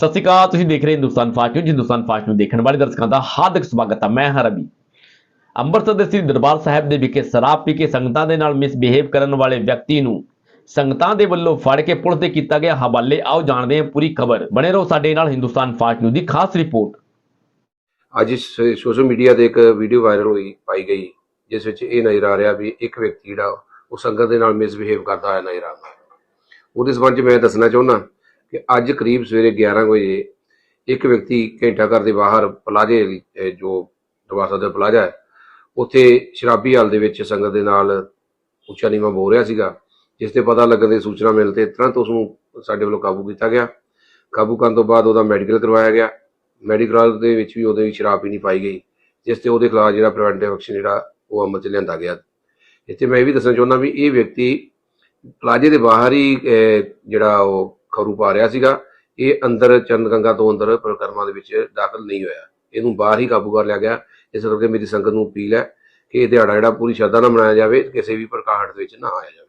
ਸਤਿ ਸ਼੍ਰੀ ਅਕਾਲ, ਤੁਸੀਂ ਦੇਖ ਰਹੇ Hindustan fast news, Hindustan fast news ਦੇਖਣ ਵਾਲੇ ਦਰਸ਼ਕਾਂ ਦਾ ਹਾਰਦਿਕ ਸਵਾਗਤ ਹੈ ਮੈਂ ਹਾਂ ਰਵੀ। ਅੰਮ੍ਰਿਤਸਰ ਦੇ ਸ੍ਰੀ ਦਰਬਾਰ ਸਾਹਿਬ ਦੇ ਵਿਖੇ ਸ਼ਰਾਬ ਪੀ ਕੇ ਸੰਗਤਾਂ ਦੇ ਨਾਲ ਮਿਸਬਿਹੇਵ ਕਰਨ ਵਾਲੇ ਵਿਅਕਤੀ ਨੂੰ ਸੰਗਤਾਂ ਦੇ ਵੱਲੋਂ ਫੜ ਕੇ ਪੁਲਿਸ ਤੇ ਕੀਤਾ ਗਿਆ ਹਵਾਲੇ। ਆਓ ਜਾਣਦੇ ਹਾਂ ਪੂਰੀ ਖਬਰ। ਬਣੇ ਰਹੋ ਸਾਡੇ ਨਾਲ ਹਿੰਦੁਸਤਾਨ ਫਾਸਟ ਨਿਊਜ਼ ਦੀ ਖਾਸ ਰਿਪੋਰਟ। ਅੱਜ ਸੋਸ਼ਲ ਮੀਡੀਆ ਤੇ ਇੱਕ ਵੀਡੀਓ ਵਾਇਰਲ ਹੋਈ, ਪਾਈ ਗਈ, ਜਿਸ ਵਿੱਚ ਇਹ ਨਜ਼ਰ ਆ ਰਿਹਾ ਵੀ ਇੱਕ ਵਿਅਕਤੀ ਜਿਹੜਾ ਉਹ ਸੰਗਤ ਦੇ ਨਾਲ ਮਿਸਬਿਹੇਵ ਕਰਦਾ ਹੋਇਆ ਨਜ਼ਰ ਆਉਂਦਾ ਉਹਦੇ ਸੰਬੰਧ 'ਚ ਮੈਂ ਦੱਸਣਾ ਚਾਹੁੰਦਾ ਕਿ ਅੱਜ ਕਰੀਬ ਸਵੇਰੇ 11 ਵਜੇ ਇੱਕ ਵਿਅਕਤੀ ਘੰਟਾ ਘਰ ਦੇ ਬਾਹਰ ਪਲਾਜੇ ਅਹ ਜੋ ਦਰਵਾਜ਼ਾ ਦਾ ਪਲਾਜਾ ਹੈ, ਉੱਥੇ ਸ਼ਰਾਬੀ ਹਾਲ ਦੇ ਵਿੱਚ ਸੰਗਤ ਦੇ ਨਾਲ ਉੱਚਾ ਨੀਵਾਂ ਬੋਲ ਰਿਹਾ ਸੀਗਾ, ਜਿਸ ਤੇ ਪਤਾ ਲੱਗਣ ਦੀ ਸੂਚਨਾ ਮਿਲ ਤੇ ਤੁਰੰਤ ਉਸ ਨੂੰ ਸਾਡੇ ਵੱਲੋਂ ਕਾਬੂ ਕੀਤਾ ਗਿਆ। ਕਾਬੂ ਕਰਨ ਤੋਂ ਬਾਅਦ ਉਹਦਾ ਮੈਡੀਕਲ ਕਰਵਾਇਆ ਗਿਆ। ਮੈਡੀਕਲ ਦੇ ਵਿੱਚ ਵੀ ਉਹਦੇ ਵਿੱਚ ਸ਼ਰਾਬ ਪੀਣੀ ਪਾਈ ਗਈ, ਜਿਸ ਤੇ ਉਹਦੇ ਖਿਲਾਫ ਜਿਹੜਾ ਪ੍ਰੀਵੈਂਟਿਵ ਐਕਸ਼ਨ ਜਿਹੜਾ, ਉਹ ਅਮਲ ਚ ਲਿਆਂਦਾ ਗਿਆ। ਇੱਥੇ ਮੈਂ ਇਹ ਵੀ ਦੱਸਣਾ ਚਾਹੁੰਦਾ ਵੀ ਇਹ ਵਿਅਕਤੀ ਪਲਾਜੇ ਦੇ ਬਾਹਰ ਹੀ ਜਿਹੜਾ ਉਹ ਖਰੂ ਪਾ ਰਿਹਾ ਸੀਗਾ। ਇਹ ਅੰਦਰ ਚੰਦ ਗੰਗਾ ਤੋਂ ਅੰਦਰ ਪ੍ਰਕਰਮਾਂ ਦੇ ਵਿੱਚ ਦਾਖਲ ਨਹੀਂ ਹੋਇਆ। ਇਹਨੂੰ ਬਾਹਰ ਹੀ ਕਾਬੂ ਕਰ ਲਿਆ ਗਿਆ। ਇਸ ਕਰਕੇ ਮੇਰੀ ਸੰਗਤ ਨੂੰ ਅਪੀਲ ਹੈ ਕਿ ਇਹ ਦਿਹਾੜਾ ਜਿਹੜਾ ਪੂਰੀ ਸ਼ਰਧਾ ਨਾਲ ਮਨਾਇਆ ਜਾਵੇ, ਕਿਸੇ ਵੀ ਪ੍ਰਕਾਰ ਦੇ ਵਿੱਚ ਨਾ ਆਇਆ ਜਾਵੇ।